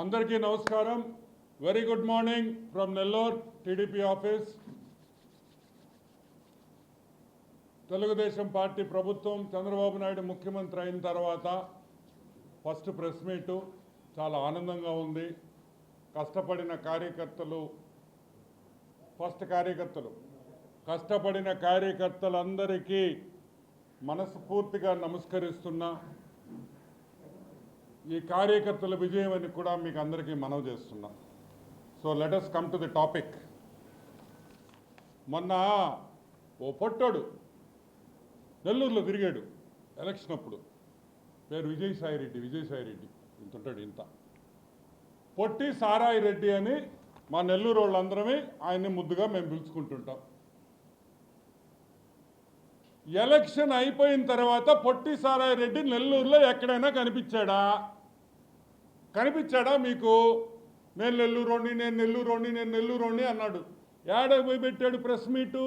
అందరికీ నమస్కారం. Very good morning from Nellore TDP office Telugu Desam party ప్రభుత్వం చంద్రబాబు నాయుడు ముఖ్యమంత్రి అయిన తర్వాత ఫస్ట్ ప్రెస్ మీటు చాలా ఆనందంగా ఉంది. కష్టపడిన కార్యకర్తలు ఫస్ట్ కార్యకర్తలు కష్టపడిన కార్యకర్తలందరికీ మనస్ఫూర్తిగా నమస్కరిస్తున్నా. ఈ కార్యకర్తల విజయం అని కూడా మీకు అందరికీ మనవి చేస్తున్నాం. So let us come to the topic మొన్న ఓ పొట్టోడు నెల్లూరులో తిరిగాడు ఎలక్షన్ అప్పుడు. పేరు విజయసాయి రెడ్డి విజయసాయి రెడ్డి. ఇంత ఉంటాడు ఇంత. పొట్టి సారాయి రెడ్డి అని మా నెల్లూరు వాళ్ళందరమే ఆయన్ని ముద్దుగా మేము పిలుచుకుంటుంటాం. ఎలక్షన్ అయిపోయిన తర్వాత పొట్టి సారాయి రెడ్డి నెల్లూరులో ఎక్కడైనా కనిపించాడా? కనిపించాడా మీకు? నేను నెల్లూరోని నేను నెల్లూరోని నేను నెల్లూరోని అన్నాడు. ఏడకు పోయి పెట్టాడు ప్రెస్ మీటు?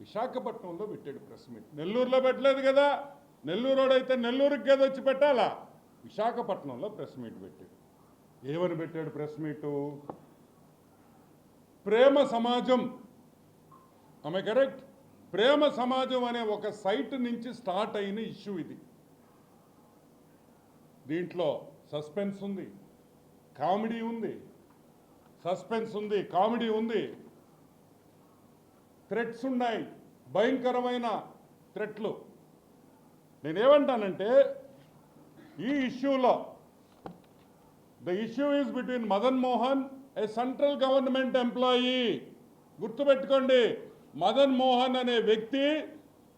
విశాఖపట్నంలో పెట్టాడు ప్రెస్ మీట్. నెల్లూరులో పెట్టలేదు కదా. నెల్లూరోడు అయితే నెల్లూరుకి కదా వచ్చి పెట్టాలా? విశాఖపట్నంలో ప్రెస్ మీట్ పెట్టాడు. ఏమని పెట్టాడు ప్రెస్ మీటు? ప్రేమ సమాజం. ఆమె కరెక్ట్ ప్రేమ సమాజం అనే ఒక సైట్ నుంచి స్టార్ట్ అయిన ఇష్యూ ఇది. దీంట్లో సస్పెన్స్ ఉంది. కామెడీ ఉంది. సస్పెన్స్ ఉంది. కామెడీ ఉంది. థ్రెట్స్ ఉన్నాయి. భయంకరమైన థ్రెట్లు. నేనేమంటానంటే ఈ ఇష్యూలో the issue is between Madan Mohan a central government employee గుర్తుపెట్టుకోండి మదన్ మోహన్ అనే వ్యక్తి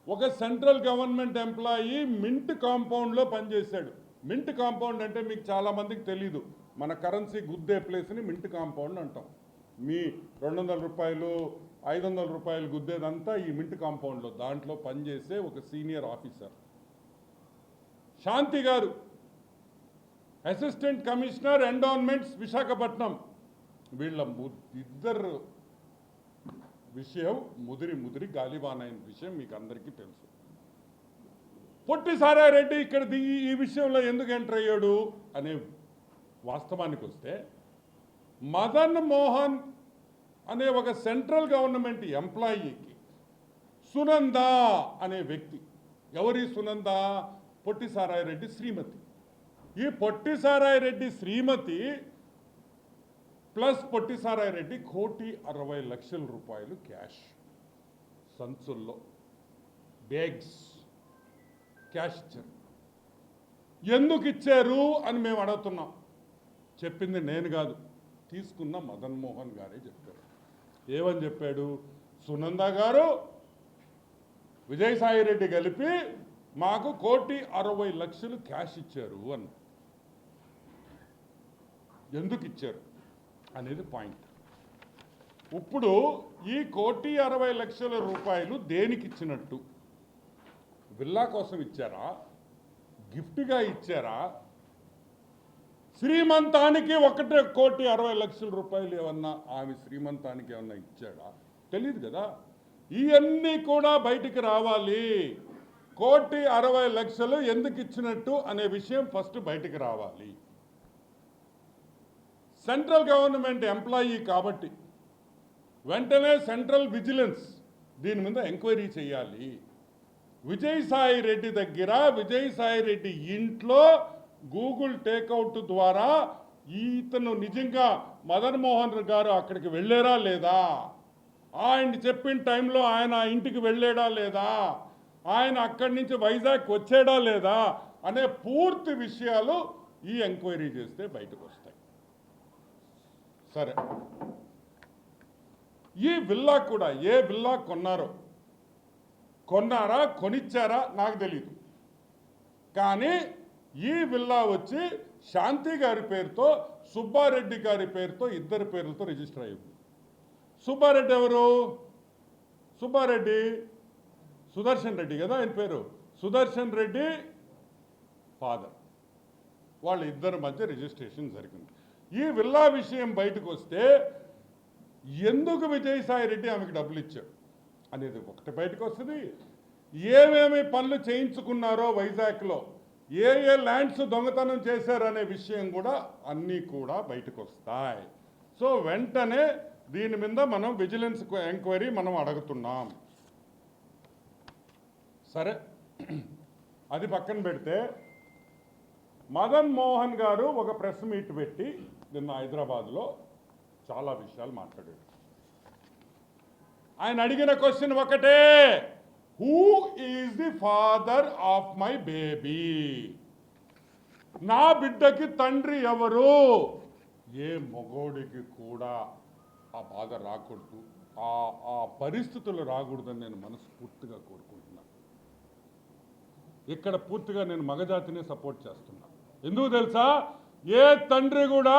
ఒక సెంట్రల్ గవర్నమెంట్ ఎంప్లాయీ మింట్ కాంపౌండ్లో పనిచేశాడు. మింట్ కాంపౌండ్ అంటే మీకు చాలామందికి తెలీదు. మన కరెన్సీ గుద్దే ప్లేస్ని మింట్ కాంపౌండ్ అంటాం. మీ రెండు వందల రూపాయలు ఐదు వందల రూపాయలు గుద్దేదంతా ఈ మింట్ కాంపౌండ్లో. దాంట్లో పనిచేసే ఒక సీనియర్ ఆఫీసర్. శాంతి గారు అసిస్టెంట్ కమిషనర్ ఎండోన్మెంట్స్ విశాఖపట్నం. వీళ్ళ ము- ఇద్దరు విషయం ముదిరి ముదిరి గాలివానైన విషయం మీకు అందరికీ తెలుసు. పొట్టి సారారెడ్డి ఇక్కడ దిగి ఈ విషయంలో ఎందుకు ఎంటర్ అయ్యాడు అనే వాస్తవానికి వస్తే మదన్ మోహన్ అనే ఒక సెంట్రల్ గవర్నమెంట్ ఎంప్లాయీకి సునంద అనే వ్యక్తి ఎవరి సునంద? పొట్టి సారాయిరెడ్డి శ్రీమతి. ఈ పొట్టి సారాయిరెడ్డి శ్రీమతి ప్లస్ పొట్టి సారాయిరెడ్డి కోటి అరవై లక్షల రూపాయలు క్యాష్ సంచుల్లో బ్యాగ్స్. క్యాష్ ఇచ్చారు. ఎందుకు ఇచ్చారు అని మేము అడుగుతున్నాం. చెప్పింది నేను కాదు తీసుకున్న మదన్ మోహన్ గారే చెప్పారు. ఏమని చెప్పాడు? సునంద గారు విజయసాయి రెడ్డి కలిపి మాకు కోటి అరవై లక్షలు క్యాష్ ఇచ్చారు అని ఎందుకు ఇచ్చారు అనేది పాయింట్. ఇప్పుడు ఈ కోటి అరవై లక్షల రూపాయలు దేనికి ఇచ్చినట్టు? విల్లా కోసం ఇచ్చారా? గిఫ్ట్గా ఇచ్చారా? శ్రీమంతానికి ఒకటే కోటి అరవై లక్షల రూపాయలు ఏమన్నా ఆమె శ్రీమంతానికి ఏమన్నా ఇచ్చాడా? తెలియదు కదా. ఇవన్నీ కూడా బయటికి రావాలి. కోటి అరవై లక్షలు ఎందుకు ఇచ్చినట్టు అనే విషయం ఫస్ట్ బయటికి రావాలి. సెంట్రల్ గవర్నమెంట్ ఎంప్లాయీ కాబట్టి వెంటనే సెంట్రల్ విజిలెన్స్ దీని మీద ఎంక్వైరీ చేయాలి. విజయసాయి రెడ్డి దగ్గర విజయసాయి రెడ్డి ఇంట్లో గూగుల్ టేక్అవుట్ ద్వారా ఇతను నిజంగా మదన్ మోహన్ గారు అక్కడికి వెళ్ళారా లేదా? ఆయన చెప్పిన టైంలో ఆయన ఆ ఇంటికి వెళ్ళాడా లేదా? ఆయన అక్కడి నుంచి వైజాగ్ వచ్చాడా లేదా? అనే పూర్తి విషయాలు ఈ ఎంక్వైరీ చేస్తే బయటకు వస్తాయి. సరే. ఈ విల్లా కూడా ఏ విల్లా కొన్నారో కొన్నారా కొనిచ్చారా నాకు తెలియదు కానీ ఈ విల్లా వచ్చి శాంతి గారి పేరుతో సుబ్బారెడ్డి గారి పేరుతో ఇద్దరి పేర్లతో రిజిస్టర్ అయ్యింది. సుబ్బారెడ్డి ఎవరు? సుబ్బారెడ్డి సుదర్శన్ రెడ్డి కదా ఆయన పేరు. సుదర్శన్ రెడ్డి ఫాదర్. వాళ్ళ ఇద్దరి మధ్య రిజిస్ట్రేషన్ జరిగింది. ఈ విల్లా విషయం బయటకు వస్తే ఎందుకు విజయసాయి రెడ్డి ఆమెకు డబ్బులు ఇచ్చాడు? అనేది ఒకటి. బయటకు వస్తుంది ఏమేమి పనులు చేయించుకున్నారో వైజాగ్లో ఏ ఏ ల్యాండ్స్ దొంగతనం చేశారనే విషయం కూడా అన్నీ కూడా బయటకు వస్తాయి సో వెంటనే దీని మీద మనం విజిలెన్స్ ఎంక్వైరీ మనం అడుగుతున్నాం. సరే అది పక్కన పెడితే మదన్ మోహన్ గారు ఒక ప్రెస్ మీట్ పెట్టి నిన్న హైదరాబాద్లో చాలా విషయాలు మాట్లాడారు ఆయన అడిగిన క్వశ్చన్ ఒకటే. Who is the father of my baby నా బిడ్డకి తండ్రి ఎవరు? ఏ మగోడికి కూడా ఆ బాధ రాకూడదు. ఆ ఆ పరిస్థితులు రాకూడదని నేను మనస్ఫూర్తిగా కోరుకుంటున్నాను ఇక్కడ పూర్తిగా నేను మగజాతిని సపోర్ట్ చేస్తున్నా. ఎందుకు తెలుసా? ఏ తండ్రి కూడా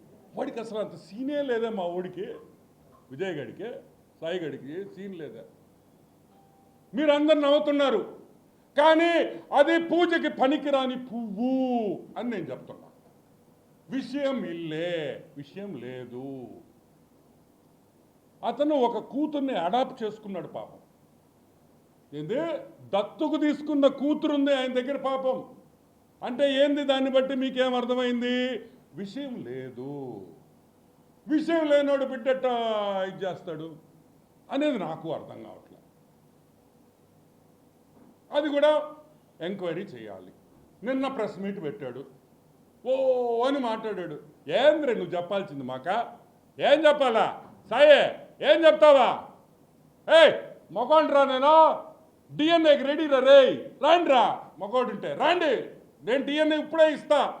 వాడికి అసలు అంత సీనే లేదా మా ఊడికి? విజయ్ గడికి సాయి గడికి సీన్ లేదా? మీరందరు నవ్వుతున్నారు. కానీ అది పూజకి పనికిరాని పువ్వు అని నేను చెప్తున్నా. విషయం ఇల్లే విషయం లేదు. అతను ఒక కూతుర్ని అడాప్ట్ చేసుకున్నాడు పాపం. ఏంది? దత్తుకు తీసుకున్న కూతురుంది ఆయన దగ్గర పాపం. అంటే ఏంది దాన్ని బట్టి మీకేం అర్థమైంది? విషయం లేదు. విషయం లేనోడు బిడ్డట ఇది చేస్తాడు అనేది నాకు అర్థం కావట్లే. అది కూడా ఎంక్వైరీ చేయాలి. నిన్న ప్రెస్ మీట్ పెట్టాడు. ఓ అని మాట్లాడాడు. ఏంద్రే నువ్వు చెప్పాల్సింది మాక? ఏం చెప్పాలా? సాయే ఏం చెప్తావా? ఏయ్ మొగోండ్రా నేను. డిఎన్ఏకి రెడీ రా రే రాండ్రా. మొగోడుంటే రాండి. నేను డిఎన్ఏ ఇప్పుడే ఇస్తా.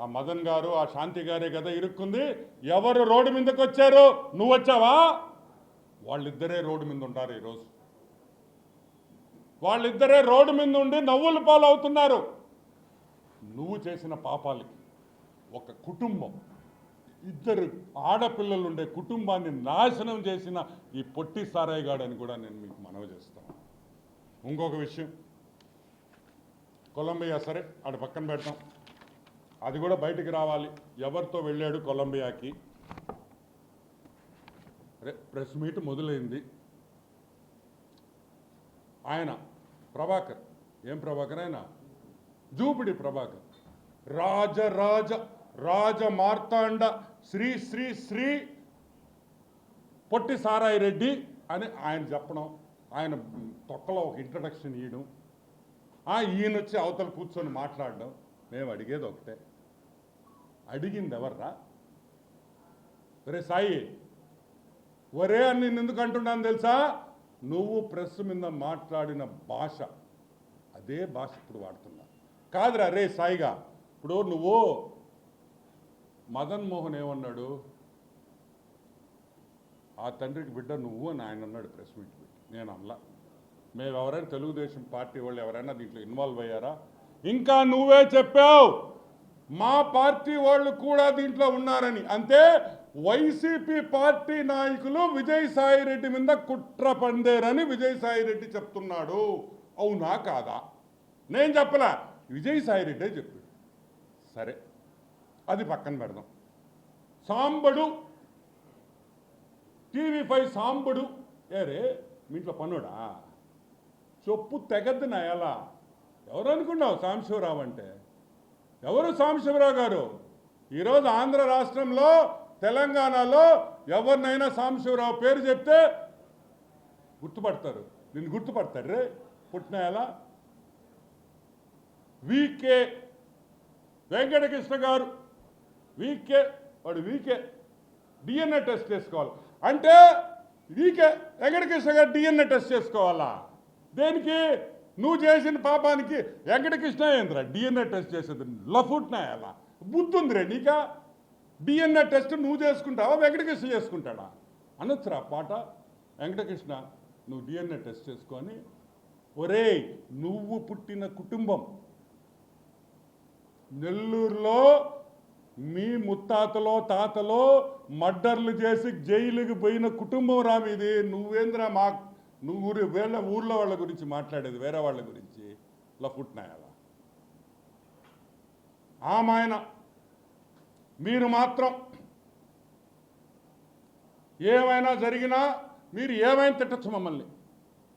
ఆ మదన్ గారు ఆ శాంతి గారే కదా ఇరుక్కుంది. ఎవరు రోడ్డు మీదకి వచ్చారు? నువ్వు వచ్చావా? వాళ్ళిద్దరే రోడ్డు మీద ఉంటారు ఈరోజు. వాళ్ళిద్దరే రోడ్డు మీద ఉండి నవ్వులు పాలు అవుతున్నారు నువ్వు చేసిన పాపాలకి ఒక కుటుంబం ఇద్దరు ఆడపిల్లలు ఉండే కుటుంబాన్ని నాశనం చేసిన ఈ పొట్టి సారాయిగాడని కూడా నేను మీకు మనవి చేస్తాను ఇంకొక విషయం. కొలంబియా సరే ఆడ పక్కన పెడతాం. అది కూడా బయటికి రావాలి. ఎవరితో వెళ్ళాడు కొలంబియాకి? ప్రెస్ మీట్ మొదలైంది. ఆయన ప్రభాకర్. ఏం ప్రభాకర్ ఆయన? జూపిడి ప్రభాకర్. రాజ రాజ రాజ మార్తాండ శ్రీ శ్రీ శ్రీ పొట్టి సారాయి రెడ్డి అని ఆయన చెప్పడం ఆయన తొక్కలో ఒక ఇంట్రడక్షన్ ఇవ్వడం ఆ ఈయన వచ్చి అవతల కూర్చొని మాట్లాడడం మేము అడిగేది ఒకటే. అడిగింది ఎవర్రా ఒరే సాయి ఒరే అని నేను ఎందుకు అంటున్నాను తెలుసా? నువ్వు ప్రెస్ మీద మాట్లాడిన భాష అదే భాష ఇప్పుడు వాడుతున్నా. కాదురా రే సాయిగా ఇప్పుడు నువ్వు మదన్ మోహన్ ఏమన్నాడు? ఆ తండ్రికి బిడ్డ నువ్వు అని ఆయన అన్నాడు ప్రెస్ మీట్ పెట్టి. నేను అనలా. మేము ఎవరైనా తెలుగుదేశం పార్టీ వాళ్ళు ఎవరైనా దీంట్లో ఇన్వాల్వ్ అయ్యారా? ఇంకా నువ్వే చెప్పావు! మా పార్టీ వాళ్ళు కూడా దీంట్లో ఉన్నారని. అంటే వైసీపీ పార్టీ నాయకులు విజయసాయి రెడ్డి మీద కుట్ర పందేరని విజయసాయి రెడ్డి చెప్తున్నాడు. అవునా కాదా? నేను చెప్పలా. విజయసాయి రెడ్డే చెప్పాడు. సరే అది పక్కన పెడదాం. Sambadu TV five Sambadu. ఏరే మీ ఇంట్లో పనుడా చొప్పు తెగద్దు నా ఎలా. ఎవరు అనుకున్నావు సాంబశివరావు అంటే? ఎవరు సాంబశివరావు గారు? ఈరోజు ఆంధ్ర రాష్ట్రంలో తెలంగాణలో ఎవరినైనా సాంబశివరావు పేరు చెప్తే గుర్తుపడతారు. నిన్ను గుర్తుపడతారు రే పుట్టిన వికే వెంకటకృష్ణ గారు. వీకే వాడు వీకే డిఎన్ఏ టెస్ట్ చేసుకోవాలి. అంటే వీకే వెంకటకృష్ణ గారు డిఎన్ఏ టెస్ట్ చేసుకోవాలా? దేనికి? నువ్వు చేసిన పాపానికి వెంకటకృష్ణ ఏంద్రా డిఎన్ఏ టెస్ట్ చేసేది. లఫుట్నా ఎలా? బుద్ధుందిరే నీకా? డిఎన్ఏ టెస్ట్ నువ్వు చేసుకుంటావా వెంకటకృష్ణ చేసుకుంటాడా? అనొచ్చురా పాట? వెంకటకృష్ణ నువ్వు డిఎన్ఏ టెస్ట్ చేసుకొని ఒరేయ్ నువ్వు పుట్టిన కుటుంబం. నెల్లూరులో మీ ముత్తాతలో తాతలో మర్డర్లు చేసి జైలుకి పోయిన కుటుంబం రా మీది. నువ్వేంద్రా మా నువ్వు ఊరి వేళ ఊర్లో వాళ్ళ గురించి మాట్లాడేది వేరే వాళ్ళ గురించి. లఫుట్నాయాల ఆమాయన మీరు మాత్రం ఏమైనా జరిగినా మీరు ఏమైనా తిట్టచ్చు మమ్మల్ని.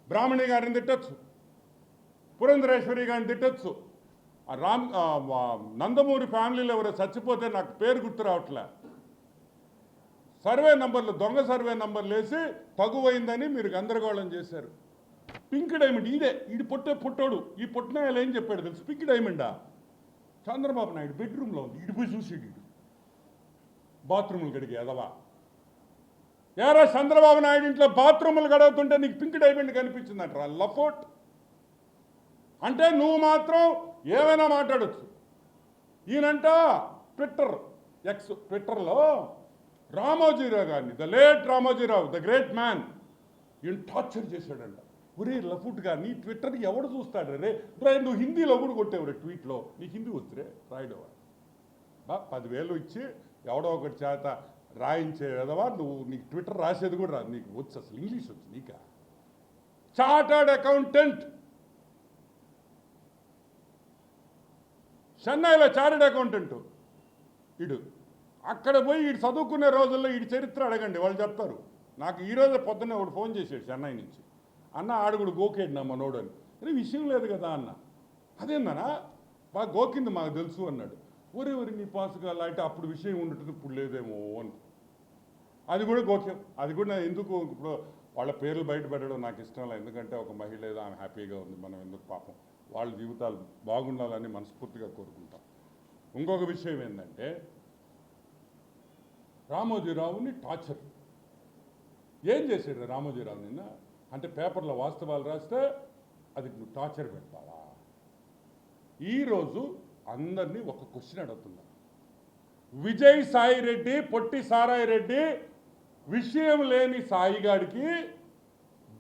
బ్రాహ్మణి గారిని తిట్టచ్చు. పురంధరేశ్వరి గారిని తిట్టచ్చు. రామ్ నందమూరి ఫ్యామిలీలో ఎవరో చచ్చిపోతే నాకు పేరు గుర్తు రావట్లే. సర్వే నంబర్లు దొంగ సర్వే నంబర్లు వేసి తగువైందని మీరు గందరగోళం చేశారు. పింక్ డైమండ్ ఈడే ఈడు పొట్టే పుట్టోడు. ఈ పుట్టినాయలు ఏం చెప్పాడు తెలుసు? పింక్ డైమండా? చంద్రబాబు నాయుడు బెడ్రూమ్లో ఉంది. ఇడిపోయి పోయి చూసాడు బాత్రూములు గడిగే ఎదవా ఎరా చంద్రబాబు నాయుడు ఇంట్లో బాత్రూములు గడవుతుంటే నీకు పింక్ డైమండ్ కనిపించిందంటారా? లఫోట్ అంటే నువ్వు మాత్రం ఏమైనా మాట్లాడొచ్చు. ఈయనంట ట్విట్టర్ ఎక్స్ ట్విట్టర్లో రామోజీరావు గారిని the late Ramoji Rao the great man. ఈయన టార్చర్ చేశాడంట. ఒరే లఫుట్ గారిని ట్విట్టర్ ఎవడు చూస్తాడు రే? నువ్వు హిందీలో కూడా కొట్టేవు రే ట్వీట్లో. నీకు హిందీ వచ్చురే రాయడం బా పదివేలు ఇచ్చి ఎవడో ఒకటి చేత రాయించే విధవా నువ్వు నీకు ట్విట్టర్ రాసేది కూడా రాదు. నీకు వచ్చు అసలు ఇంగ్లీష్ వచ్చు నీకా? Chartered accountant. చెన్నైలో చార్టర్డ్ అకౌంటెంట్. ఇడు. అక్కడ పోయి ఈడు చదువుకునే రోజుల్లో ఈ చరిత్ర అడగండి వాళ్ళు చెప్తారు. నాకు ఈరోజు పొద్దున్నే ఒకడు ఫోన్ చేశాడు చెన్నై నుంచి. అన్న ఆడుగుడు గోకేడు నా మనోడు అని అరే విషయం లేదు కదా అన్న. అదేందనా బాగా గోకింది మాకు తెలుసు అన్నాడు. ఒరే ఒరి నీ పాసుగా అయితే అప్పుడు విషయం ఉండటం ఇప్పుడు లేదేమో అని. అది కూడా గోక్యం. అది కూడా ఎందుకు ఇప్పుడు వాళ్ళ పేర్లు బయట పెట్టడం నాకు ఇష్టం లేదు. ఎందుకంటే ఒక మహిళ ఏదో ఆమె హ్యాపీగా ఉంది మనం ఎందుకు పాపం వాళ్ళ జీవితాలు బాగుండాలని మనస్ఫూర్తిగా కోరుకుంటాం. ఇంకొక విషయం ఏంటంటే రామోజీరావుని టార్చర్. ఏం చేశాడు రామోజీరావు నిన్న? అంటే పేపర్లో వాస్తవాలు రాస్తే అది నువ్వు టార్చర్ పెడతావా? ఈరోజు అందరినీ ఒక క్వశ్చన్ అడుగుతున్నా. విజయ్ సాయి రెడ్డి పొట్టి సారాయి రెడ్డి విషయం లేని సాయిగాడికి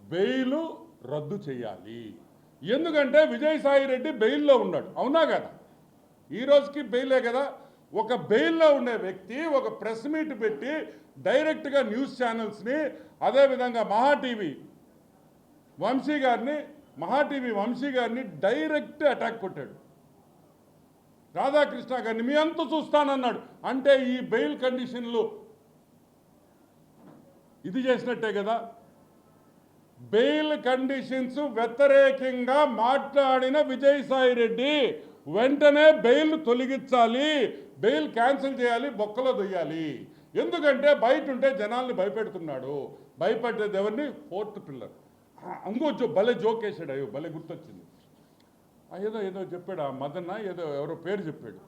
బెయిలు రద్దు చేయాలి. ఎందుకంటే విజయ్ సాయి రెడ్డి బెయిల్లో ఉన్నాడు. అవునా కదా? ఈ రోజుకి బెయిలే కదా? ఒక బెయిల్లో ఉండే వ్యక్తి ఒక ప్రెస్ మీట్ పెట్టి డైరెక్ట్గా న్యూస్ ఛానల్స్ని అదేవిధంగా మహా టీవీ వంశీ గారిని మహా టీవీ వంశీ గారిని డైరెక్ట్ అటాక్ కొట్టాడు. రాధాకృష్ణ గారిని మీ అంత చూస్తానన్నాడు. అంటే ఈ బెయిల్ కండిషన్లు ఇది చేసినట్టే కదా. బెయిల్ కండిషన్స్ వ్యతిరేకంగా మాట్లాడిన విజయసాయి రెడ్డి వెంటనే బెయిల్ తొలగించాలి. బెయిల్ క్యాన్సిల్ చేయాలి బొక్కలో దొయ్యాలి. ఎందుకంటే బయట ఉంటే జనాల్ని భయపెడుతున్నాడు. భయపెట్టేది ఎవరిని ఫోర్త్ పిల్లర్. ఇంకో జో భలే జోక్ వేసాడు అయ్యో భలే గుర్తొచ్చింది. ఏదో ఏదో చెప్పాడు ఆ మదన్న ఏదో ఎవరో పేరు చెప్పాడు.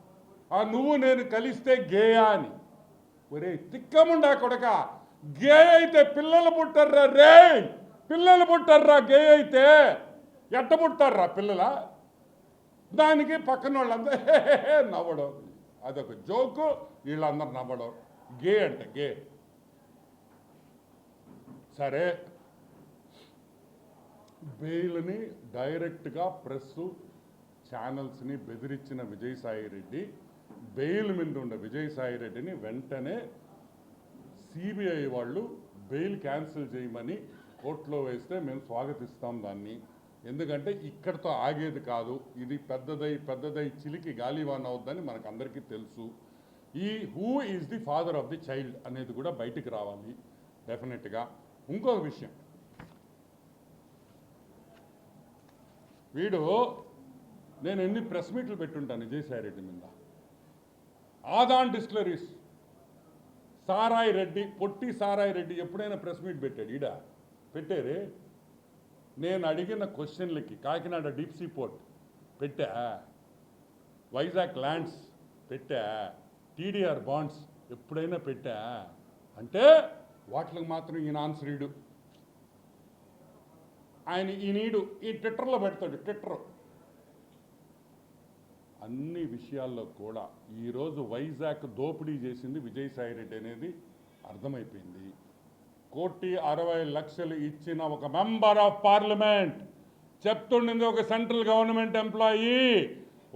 ఆ నువ్వు నేను కలిస్తే గేయా అని. ఒరే తిక్కముండా కొడక గే అయితే పిల్లలు పుట్టర్రా రే పిల్లలు పుట్టర్రా గే అయితే ఎట్ట పుట్టారా పిల్లల? దానికి పక్కన వాళ్ళందరూ నవ్వడం. అదొక జోకు వీళ్ళందరూ నవ్వడం. గే అంట గే. సరే. బెయిల్ని డైరెక్ట్గా ప్రెస్ ఛానల్స్ని బెదిరించిన విజయసాయి రెడ్డి బెయిల్ మీద ఉన్న విజయసాయి రెడ్డిని వెంటనే సిబిఐ వాళ్ళు బెయిల్ క్యాన్సిల్ చేయమని కోర్టులో వేస్తే మేము స్వాగతిస్తాం దాన్ని. ఎందుకంటే ఇక్కడతో ఆగేది కాదు. ఇది పెద్దదై పెద్దదై చిలికి గాలివాన్ అవుద్దని మనకు అందరికీ తెలుసు. ఈ who is the father of the child అనేది కూడా బయటికి రావాలి. డెఫినెట్గా ఇంకొక విషయం. వీడు నేను ఎన్ని ప్రెస్ మీట్లు పెట్టుంటాను విజయసాయి రెడ్డి మీద. ఆదాన్ డిస్టిలరీస్. సారాయి రెడ్డి పొట్టి సారాయి రెడ్డి ఎప్పుడైనా ప్రెస్ మీట్ పెట్టాడు ఈడ? పెట్టారే? నేను అడిగిన క్వశ్చన్లకి కాకినాడ డీప్ సీ పోర్ట్ పెట్టా వైజాగ్ ల్యాండ్స్ పెట్టా టీడీఆర్ బాండ్స్ ఎప్పుడైనా పెట్టా? అంటే వాటికి మాత్రం ఈయన ఆన్సర్ ఈడు ఆయన ఈ నీడు ఈ ట్విట్టర్లో పెడతాడు ట్విట్టర్. అన్ని విషయాల్లో కూడా ఈరోజు వైజాగ్ దోపిడీ చేసింది విజయసాయిరెడ్డి అనేది అర్థమైపోయింది. కోటి అరవై లక్షలు ఇచ్చిన ఒక మెంబర్ ఆఫ్ పార్లమెంట్. చెప్తుండింది ఒక సెంట్రల్ గవర్నమెంట్ ఎంప్లాయీ.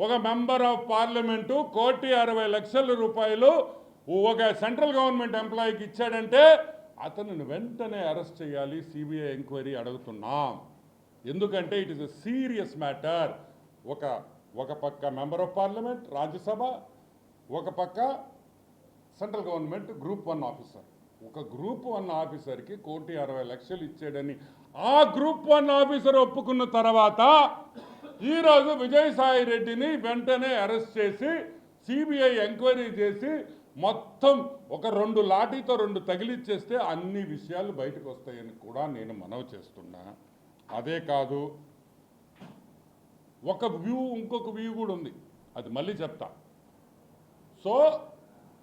ఒక మెంబర్ ఆఫ్ పార్లమెంటు కోటి అరవై లక్షల రూపాయలు ఒక సెంట్రల్ గవర్నమెంట్ ఎంప్లాయీకి ఇచ్చాడంటే అతను వెంటనే అరెస్ట్ చేయాలి సిబిఐ ఎంక్వైరీ అడుగుతున్నాం. ఎందుకంటే it is a serious matter. ఒక ఒక పక్క మెంబర్ ఆఫ్ పార్లమెంట్ రాజ్యసభ ఒక పక్క central government group one officer. ఒక గ్రూప్ వన్ ఆఫీసర్కి కోటి అరవై లక్షలు ఇచ్చాడని ఆ గ్రూప్ వన్ ఆఫీసర్ ఒప్పుకున్న తర్వాత ఈరోజు విజయసాయి రెడ్డిని వెంటనే అరెస్ట్ చేసి సిబిఐ ఎంక్వైరీ చేసి మొత్తం ఒక రెండు లాఠీతో రెండు తగిలిచ్చేస్తే అన్ని విషయాలు బయటకు వస్తాయని కూడా నేను మనవి చేస్తున్నా. అదే కాదు ఒక వ్యూ ఇంకొక వ్యూ కూడా ఉంది. అది మళ్ళీ చెప్తా. సో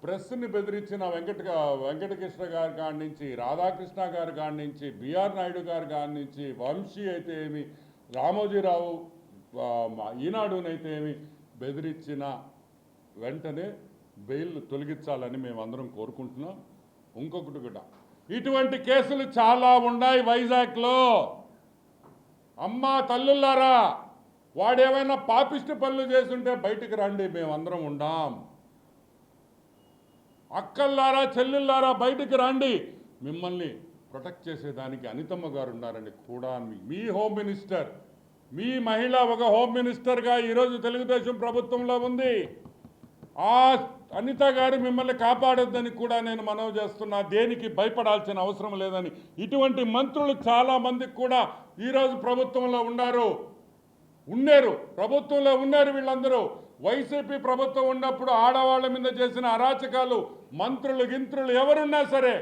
ప్రెస్ని బెదిరించిన వెంకట వెంకటకృష్ణ గారి కాడి నుంచి రాధాకృష్ణ గారి కాడి నుంచి బిఆర్ నాయుడు గారి కాడి నుంచి వంశీ అయితే ఏమి రామోజీరావు ఈనాడునైతే ఏమి బెదిరించిన వెంటనే బెయిల్ తొలగించాలని మేమందరం కోరుకుంటున్నాం. ఇంకొకటి కూడా ఇటువంటి కేసులు చాలా ఉన్నాయి వైజాగ్లో. అమ్మా తల్లులారా వాడేమైనా పాపిష్టి పనులు చేస్తుంటే బయటికి రండి మేమందరం ఉండాం. అక్కల్లారా చెల్లెల్లారా బయటికి రండి. మిమ్మల్ని ప్రొటెక్ట్ చేసేదానికి అనితమ్మ గారు ఉన్నారని కూడా మీ- హోమ్ మినిస్టర్ మీ మహిళ ఒక హోమ్ మినిస్టర్గా ఈరోజు తెలుగుదేశం ప్రభుత్వంలో ఉంది. ఆ అనిత గారు మిమ్మల్ని కాపాడొద్దని కూడా నేను మనవి చేస్తున్నా. దేనికి భయపడాల్సిన అవసరం లేదని. ఇటువంటి మంత్రులు చాలామందికి కూడా ఈరోజు ప్రభుత్వంలో ఉన్నారు ఉన్నారు. ప్రభుత్వంలో ఉన్నారు వీళ్ళందరూ. వైసీపీ ప్రభుత్వం ఉన్నప్పుడు ఆడవాళ్ళ మీద చేసిన అరాచకాలు మంత్రులు గింత్రులు ఎవరున్నా సరే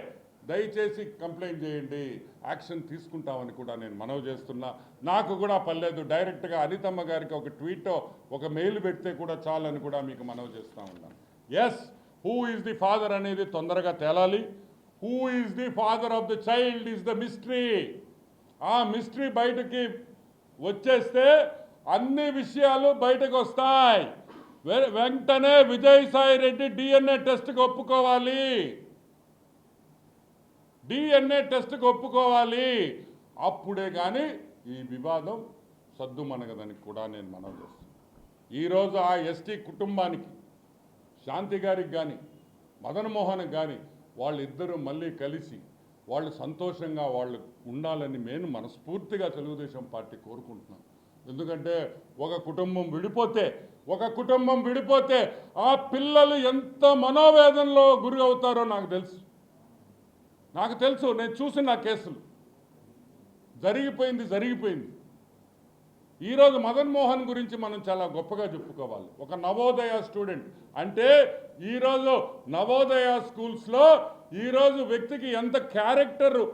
దయచేసి కంప్లైంట్ చేయండి. యాక్షన్ తీసుకుంటామని కూడా నేను మనవి చేస్తున్నా. నాకు కూడా పర్లేదు. డైరెక్ట్గా అనితమ్మ గారికి ఒక ట్వీట్ ఒక మెయిల్ పెడితే కూడా చాలని కూడా మీకు మనవి చేస్తూ ఉన్నాను yes who is the father అనేది తొందరగా తేలాలి. Who is the father of the child is the mystery ఆ మిస్టరీ బయటకి వచ్చేస్తే అన్ని విషయాలు బయటకు వస్తాయి. వెంటనే విజయసాయి రెడ్డి డిఎన్ఏ టెస్ట్కి ఒప్పుకోవాలి. డిఎన్ఏ టెస్ట్కి ఒప్పుకోవాలి. అప్పుడే కానీ ఈ వివాదం సద్దుమనగదని కూడా నేను మనం చేస్తున్నాను ఈరోజు ఆ ఎస్టీ కుటుంబానికి శాంతి గారికి కానీ మదన్మోహన్కి కానీ వాళ్ళిద్దరూ మళ్ళీ కలిసి వాళ్ళు సంతోషంగా వాళ్ళు ఉండాలని నేను మనస్ఫూర్తిగా తెలుగుదేశం పార్టీ కోరుకుంటున్నాను ఎందుకంటే ఒక కుటుంబం విడిపోతే ఒక కుటుంబం విడిపోతే ఆ పిల్లలు ఎంత మనోవేదనలో గురి అవుతారో నాకు తెలుసు. నాకు తెలుసు నేను చూసిన నా కేసులు. జరిగిపోయింది జరిగిపోయింది. ఈరోజు మదన్ మోహన్ గురించి మనం చాలా గొప్పగా చెప్పుకోవాలి. ఒక నవోదయ స్టూడెంట్. అంటే ఈరోజు నవోదయ స్కూల్స్లో ఈరోజు వ్యక్తికి ఎంత క్యారెక్టర్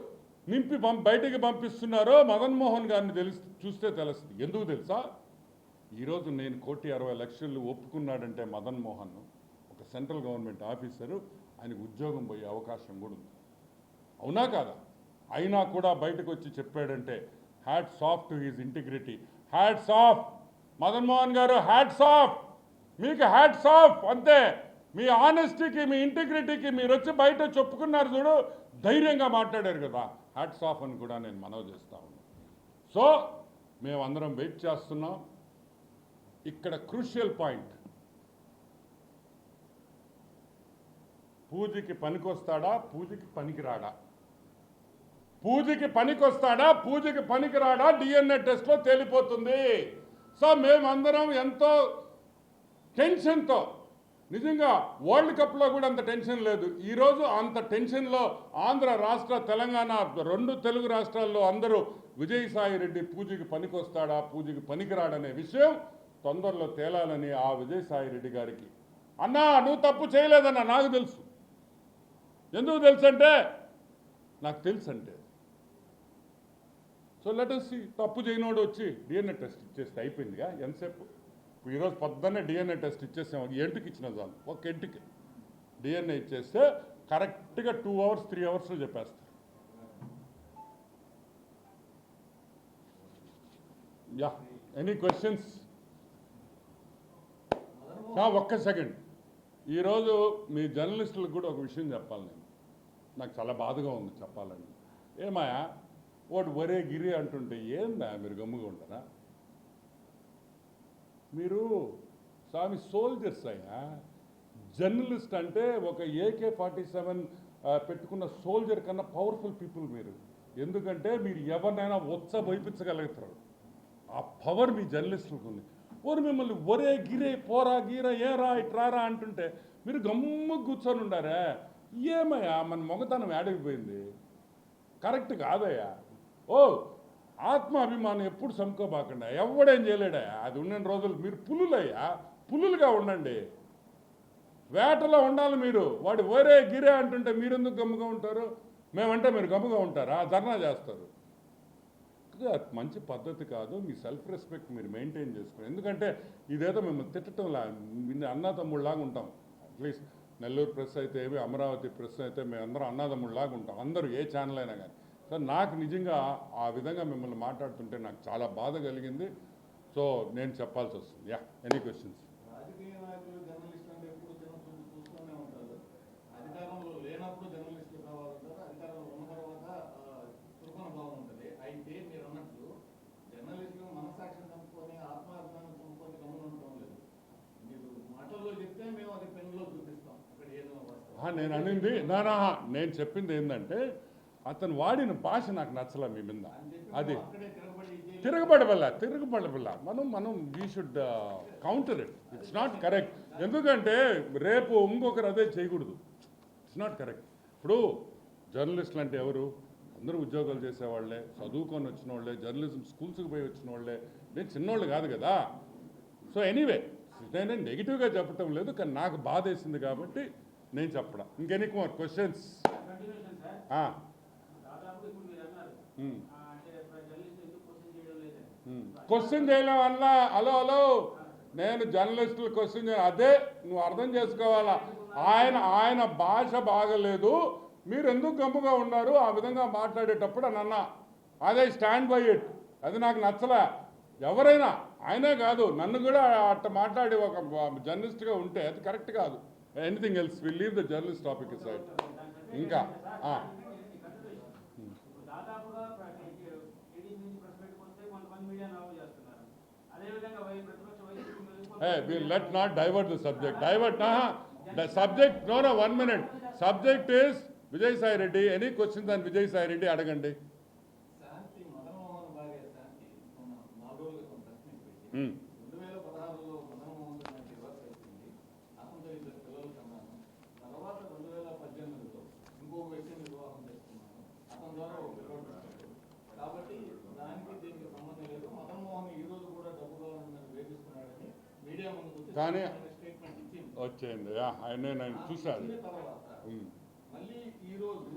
నింపి బయటికి పంపిస్తున్నారో మదన్ మోహన్ గారిని తెలిసి చూస్తే తెలుస్తుంది. ఎందుకు తెలుసా? ఈరోజు నేను కోటి అరవై లక్షలు ఒప్పుకున్నాడంటే మదన్ మోహన్ ఒక సెంట్రల్ గవర్నమెంట్ ఆఫీసరు ఆయనకు ఉద్యోగం పోయే అవకాశం కూడా ఉంది. అవునా కాదా? అయినా కూడా బయటకు వచ్చి చెప్పాడంటే hats off to his integrity hats off Madan Mohan garu hats off మీకు హ్యాట్స్ ఆఫ్ అంతే! మీ ఆనెస్టీకి మీ ఇంటిగ్రిటీకి మీరు వచ్చి బయట చెప్పుకున్నారు చూడు ధైర్యంగా మాట్లాడారు కదా! హ్యాట్స్ ఆఫ్ అని కూడా నేను మనవి చేస్తా ఉన్నాను సో మేమందరం వెయిట్ చేస్తున్నాం. ఇక్కడ క్రూషియల్ పాయింట్. పూజకి పనికొస్తాడా? పూజకి పనికిరాడా? పూజకి పనికొస్తాడా? పూజకి పనికిరాడా? డిఎన్ఏ టెస్ట్లో తేలిపోతుంది. సో మేమందరం ఎంతో టెన్షన్తో నిజంగా వరల్డ్ కప్లో కూడా అంత టెన్షన్ లేదు. ఈరోజు అంత టెన్షన్లో ఆంధ్ర రాష్ట్ర తెలంగాణ రెండు తెలుగు రాష్ట్రాల్లో అందరూ విజయసాయి రెడ్డి పూజకి పనికొస్తాడా? పూజకి పనికిరాడనే విషయం తొందరలో తేలాలని ఆ విజయసాయి రెడ్డి గారికి. అన్నా నువ్వు తప్పు చేయలేదన్నా నాకు తెలుసు. ఎందుకు తెలుసు అంటే నాకు తెలుసు అంటే సో లెట్ తప్పు చేయనోడు వచ్చి డిఎన్ఏ టెస్ట్ ఇచ్చేస్తే అయిపోయిందిగా ఎంతసేపు? ఇప్పుడు ఈరోజు పొద్దున్నే డిఎన్ఏ టెస్ట్ ఇచ్చేసాం ఎంటుకి ఇచ్చిన చాలు ఒక ఎంటుకి. డిఎన్ఏ ఇచ్చేస్తే కరెక్ట్గా టూ అవర్స్ త్రీ అవర్స్లో చెప్పేస్తారు. Ya any questions? ఒక్క సెకండ్. ఈరోజు మీ జర్నలిస్టులకు కూడా ఒక విషయం చెప్పాలి నేను. నాకు చాలా బాధగా ఉంది చెప్పాలని. ఏమాయా వాడు ఒరే గిరి అంటుంటే ఏందా మీరు గమ్ముగా ఉంటారా? మీరు స్వామి సోల్జర్స్ అయ్యా. జర్నలిస్ట్ అంటే ఒక ఏకే ఫార్టీ సెవెన్ పెట్టుకున్న సోల్జర్ కన్నా పవర్ఫుల్ పీపుల్ మీరు. ఎందుకంటే మీరు ఎవరినైనా ఉత్స వైపించగలుగుతారు ఆ పవర్ మీ జర్నలిస్టులకు ఉంది. ఓరు మిమ్మల్ని ఒరే గిరే పోరా గీరా ఏరా ఇట్రారా అంటుంటే మీరు గమ్ము కూర్చొని ఉండారే? ఏమయ్యా మన మొగతనం ఏడగిపోయింది కరెక్ట్ కాదయ్యా. ఓ ఆత్మ అభిమానం ఎప్పుడు సముకోబాకండి. ఎవడేం చేయలేడయ్యా. అది ఉన్న రోజులు మీరు పులులయ్యా. పులులుగా ఉండండి. వేటలో ఉండాలి మీరు. వాడు ఒరే గిరే అంటుంటే మీరెందుకు గమ్ముగా ఉంటారు? మేమంటే మీరు గమ్ముగా ఉంటారా? ధర్నా చేస్తారు. మంచి పద్ధతి కాదు. మీ సెల్ఫ్ రెస్పెక్ట్ మీరు మెయింటైన్ చేసుకోండి. ఎందుకంటే ఇదేదో మేము తిట్టడంలా మీ అన్నదమ్ముళ్ళలాగా ఉంటాం. అట్లీస్ట్ నెల్లూరు ప్రెస్ అయితే ఏమి అమరావతి ప్రెస్ అయితే మేము అందరం అన్నదమ్ముళ్ళలాగా ఉంటాం. అందరూ ఏ ఛానల్ అయినా కానీ. సో నాకు నిజంగా ఆ విధంగా మిమ్మల్ని మాట్లాడుతుంటే నాకు చాలా బాధ కలిగింది. సో నేను చెప్పాల్సి వస్తుంది. యా ఎనీ క్వశ్చన్స్ రాజకీయ నాయకులు జర్నలిస్టులు అంటే ఎప్పుడు చిన్న చూపు చూస్తూనే ఉంటారు అధికారంలో లేనప్పుడు జర్నలిస్టులు కావాలంటారు అధికారంలో ఉన్న తర్వాత ఆ, చురుకున భావం ఉంటుంది అయితే మీరు అన్నట్లు జర్నలిస్టులు మనసాక్షిని చంపుకొని ఆత్మాభిమానం చంపుకొని గమనం ఉండటం లేదు మీరు మాటల్లో చెప్తే మేము అది పెన్నులో చూపిస్తాం అక్కడ ఏదో వాస్తవం ఆ, నేను అనింది నానా నేను చెప్పింది ఏంటంటే అతను వాడిన భాష నాకు నచ్చలే మీ మీద. అది. తిరగబడి ఇది చేయలేదు. తిరగబడవల్ల తిరగబడవల్ల. మనం మనం we should counter it it's not correct ఎందుకంటే రేపు ఇంకొకరు అదే చేయకూడదు. ఇట్స్ నాట్ కరెక్ట్ ఇప్పుడు జర్నలిస్టులు అంటే ఎవరు? అందరూ ఉద్యోగాలు చేసేవాళ్ళే చదువుకొని వచ్చిన వాళ్ళే జర్నలిజం స్కూల్స్కి పోయి వచ్చిన వాళ్ళే నేను చిన్నోళ్ళు కాదు కదా. సో ఎనీవే నేను నెగిటివ్గా చెప్పటం లేదు కానీ నాకు బాధ వేసింది కాబట్టి నేను చెప్పడం. ఇంకెనీ కుమార్ క్వశ్చన్స్ క్వశ్చన్ చేయడం వల్ల హలో హలో నేను జర్నలిస్టులు క్వశ్చన్ అదే నువ్వు అర్థం చేసుకోవాలా? ఆయన ఆయన భాష బాగలేదు. మీరు ఎందుకు గమ్ముగా ఉన్నారు? ఆ విధంగా మాట్లాడేటప్పుడు అని అన్నా. అదే స్టాండ్ బై ఇట్ అది నాకు నచ్చలే. ఎవరైనా ఆయనే కాదు నన్ను కూడా అట్ట మాట్లాడి ఒక జర్నలిస్ట్గా ఉంటే అది కరెక్ట్ కాదు. Anything else will leave the journalist topic side ఇంకా let not divert the subject divert the subject no no one minute subject is Vijayasai Reddy any questions అని విజయసాయి రెడ్డి అడగండి శాంతి మదన్మోహన్ భార్య శాంతి మొన్న నాలుగు రోజుల క్రితం ప్రెస్ మీట్ పెట్టి Hmm. రెండు వేల పదహారులో మదన్మోహన్ నాకు డివోర్స్ అయిపోయింది అతనితో ఇద్దరు పిల్లలు కన్నాను తర్వాత రెండు వేల పద్దెనిమిదిలో ఇంకొక వ్యక్తిని వివాహం చేసుకున్నాను అతని ద్వారా ఒక పిల్లడు పుట్టాడు కాబట్టి దానికి దీనికి సంబంధం లేదు మదన్మోహన్ ఈ రోజు కూడా డబ్బు కావాలని నన్ను వేధిస్తున్నాడని మీడియా ముందుకు వచ్చి కానీ- వచ్చేయండి. ఆయన నేను చూశాను. ఇచ్చిన తర్వాత. ఉమ్. మళ్ళీ ఈ రోజు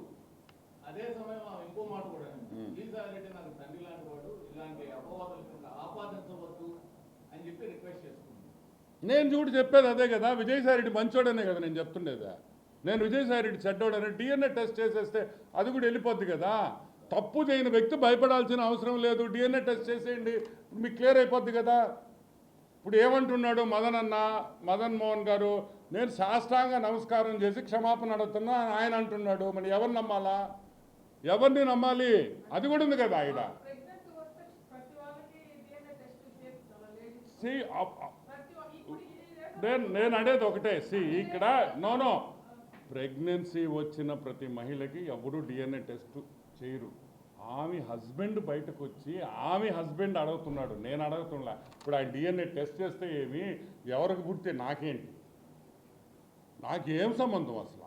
అదే సమయంలో ఆమె ఇంకో మాట కూడా అనింది. మ్మ్. ఈసారి రెడ్డి నాకు తండ్రి లాంటి వాడు ఇలాంటి అపవాదాలకు ఇంకా ఆపాదించవద్దు అని చెప్పి రిక్వెస్ట్ చేసుకుంది. నేను చూడు చెప్పేది అదే కదా విజయసాయి రెడ్డి మంచోడనే కదా నేను చెప్తుండేదా. నేను విజయసాయి రెడ్డి చెడ్డోడని డిఎన్ఏ టెస్ట్ చేసేస్తే అది కూడా వెళ్ళిపోద్ది కదా. తప్పు చేయని వ్యక్తి భయపడాల్సిన అవసరం లేదు. డిఎన్ఏ టెస్ట్ చేసేయండి మీకు క్లియర్ అయిపోద్ది కదా. ఇప్పుడు ఏమంటున్నాడు మదన్ అన్న మదన్ మోహన్ గారు నేను సాష్టాంగ నమస్కారం చేసి క్షమాపణ అడుగుతున్నా ఆయన అంటున్నాడు. మరి ఎవరిని నమ్మాలా? ఎవరిని నమ్మాలి? అది కూడా ఉంది కదా ఆయన. సి నేను నేను అనేది ఒకటే. సి ఇక్కడ నోనో ప్రెగ్నెన్సీ వచ్చిన ప్రతి మహిళకి ఎవరు డిఎన్ఏ టెస్ట్ చేయరు. ఆమె హస్బెండ్ బయటకు వచ్చి ఆమె హస్బెండ్ అడుగుతున్నాడు. నేను అడుగుతున్నా ఇప్పుడు ఆయన డిఎన్ఏ టెస్ట్ చేస్తే ఏమి? ఎవరికి పుడితే నాకేంటి? నాకేం సంబంధం అసలు?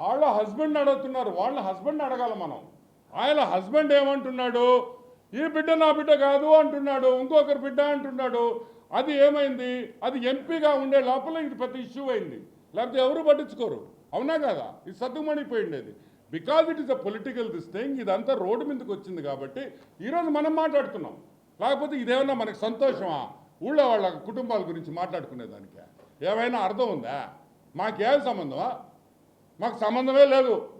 వాళ్ళ హస్బెండ్ అడుగుతున్నారు వాళ్ళ హస్బెండ్ అడగాలి మనం. ఆయన హస్బెండ్ ఏమంటున్నాడు? ఈ బిడ్డ నా బిడ్డ కాదు అంటున్నాడు ఇంకొకరి బిడ్డ అంటున్నాడు. అది ఏమైంది? అది ఎంపీగా ఉండే లోపల ఇది పెద్ద ఇష్యూ అయింది. లేకపోతే ఎవరు పట్టించుకోరు? అవునా కదా? ఇది సర్దుమణిపోయిండేది because it is a political this thing ఇదంతా రోడ్డు మీదకి వచ్చింది కాబట్టి ఈరోజు మనం మాట్లాడుతున్నాం. లేకపోతే ఇదేమన్నా మనకి సంతోషమా? ఊళ్ళో వాళ్ళ కుటుంబాల గురించి మాట్లాడుకునేదానికి? ఏమైనా అర్థం ఉందా? మాకేం సంబంధమా? మాకు సంబంధమే లేదు.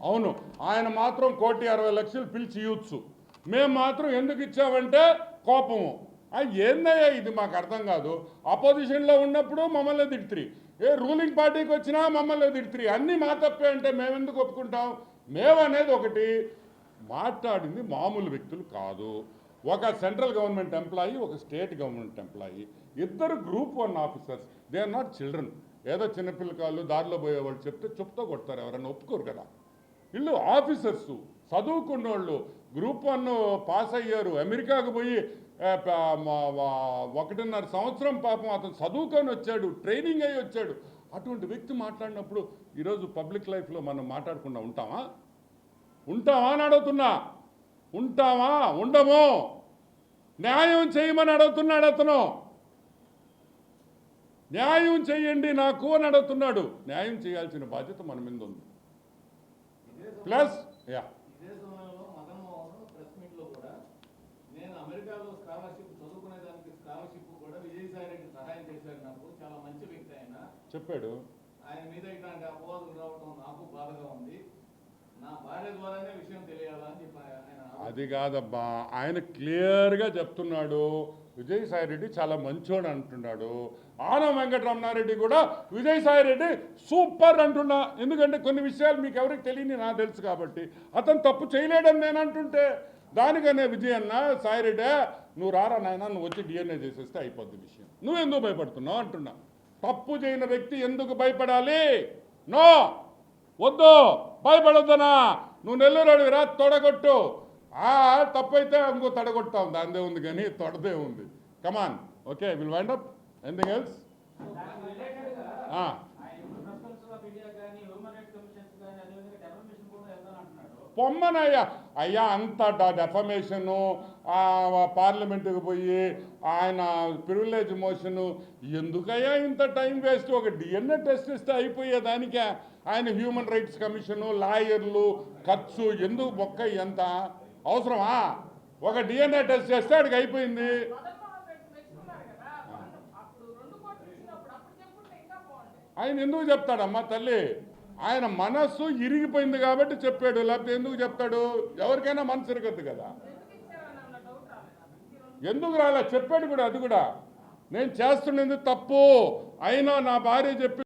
అవును. ఆయన మాత్రం కోటి అరవై లక్షలు పిలిచి ఇవ్వచ్చు. మేము మాత్రం ఎందుకు ఇచ్చామంటే కోపము. ఏందయ్యా ఇది మాకు అర్థం కాదు? అపోజిషన్లో ఉన్నప్పుడు మమ్మల్ని తిడుతురి ఏ రూలింగ్ పార్టీకి వచ్చినా మమ్మల్ని తిడుతురి అన్నీ మా తప్పే అంటే మేము ఎందుకు ఒప్పుకుంటాం? మేము అనేది ఒకటి. మాట్లాడింది మామూలు వ్యక్తులు కాదు. ఒక సెంట్రల్ గవర్నమెంట్ ఎంప్లాయీ ఒక స్టేట్ గవర్నమెంట్ ఎంప్లాయీ ఇద్దరు group one officers they are not children ఏదో చిన్నపిల్లకాళ్ళు దారిలో పోయేవాళ్ళు చెప్తే చెప్తూ కొడతారు ఎవరైనా ఒప్పుకోరు కదా. వీళ్ళు ఆఫీసర్స్ చదువుకున్నోళ్ళు. గ్రూప్ వన్ పాస్ అయ్యారు. అమెరికాకు పోయి ఒకటిన్నర సంవత్సరం పాపం అతను చదువుకొని వచ్చాడు ట్రైనింగ్ అయ్యి వచ్చాడు. అటువంటి వ్యక్తి మాట్లాడినప్పుడు ఈరోజు పబ్లిక్ లైఫ్లో మనం మాట్లాడకుండా ఉంటామా? ఉంటామా అని అడుగుతున్నా. ఉంటామా ఉండము. న్యాయం చేయమని అడుగుతున్నాడు అతను. న్యాయం చేయండి నాకు అని అడుగుతున్నాడు. న్యాయం చేయాల్సిన బాధ్యత మన మీద ఉంది. ప్లస్ యా ఇదే సమయంలో మదన్ మోహన్ ప్రెస్ మీట్లో కూడా నేను అమెరికాలో స్కాలర్షిప్ చదువుకునే దానికి స్కాలర్షిప్ కూడా విజయసాయి రెడ్డి సహాయం చేశాడు నాకు చాలా మంచి వ్యక్తి ఆయన చెప్పాడు. ఆయన మీద ఇట్లాంటి అపవాదులు రావడం నాకు బాధగా ఉంది. నా భార్య ద్వారానే విషయం తెలియాలని చెప్పి అది కాదబ్బా. ఆయన క్లియర్గా చెప్తున్నాడు. విజయసాయి రెడ్డి చాలా మంచోడు అంటున్నాడు. ఆనం వెంకటరమణారెడ్డి కూడా విజయసాయి రెడ్డి సూపర్ అంటున్నా. ఎందుకంటే కొన్ని విషయాలు మీకు ఎవరికి తెలియని నాకు తెలుసు కాబట్టి. అతను తప్పు చేయలేడని నేను అంటుంటే దానికనే విజయన్న సాయి రెడ్డి నువ్వు రారా నాయన నువ్వు వచ్చి డిఎన్ఏ చేసేస్తే అయిపోద్ది విషయం. నువ్వు ఎందుకు భయపడుతున్నావు? అంటున్నా. తప్పు చేయని వ్యక్తి ఎందుకు భయపడాలి? నో! వద్దు! భయపడొద్దనా! నువ్వు నెల్లూరు రా తొడగొట్టు! ఆ తప్పైతే ఇంకో తడగొట్టాం. దాందే ఉంది కానీ తొడదే ఉంది. Come on okay will wind up anything else దానికి related గా ఆ. ఆయన ఇప్పుడు press conference of India కానీ, human rights commissions కానీ, అదేవిధంగా defamation కూడా వెళ్తానంటున్నాడు. పొమ్మనయ్యా. అయ్యా అంత డెఫమేషను పార్లమెంటుకు పోయి ఆయన ప్రివిలేజ్ మోషను ఎందుకయ్యా ఇంత టైం వేస్ట్? ఒక డిఎన్ఏ టెస్ట్ ఇస్తే అయిపోయేదానికే. ఆయన హ్యూమన్ రైట్స్ కమిషను లాయర్లు ఖర్చు ఎందుకు బొక్క ఎంత అవసరమా? ఒక డిఎన్ఏ టెస్ట్ చేస్తే అడిగి అయిపోయింది. ఆయన ఎందుకు చెప్తాడమ్మా తల్లి? ఆయన మనస్సు ఇరిగిపోయింది కాబట్టి చెప్పాడు లేకపోతే ఎందుకు చెప్తాడు? ఎవరికైనా మనసు ఇరగద్దు కదా. ఎందుకు రాలా? చెప్పాడు కూడా అది కూడా. నేను చేస్తున్నది తప్పు. అయినా నా భార్య చెప్పి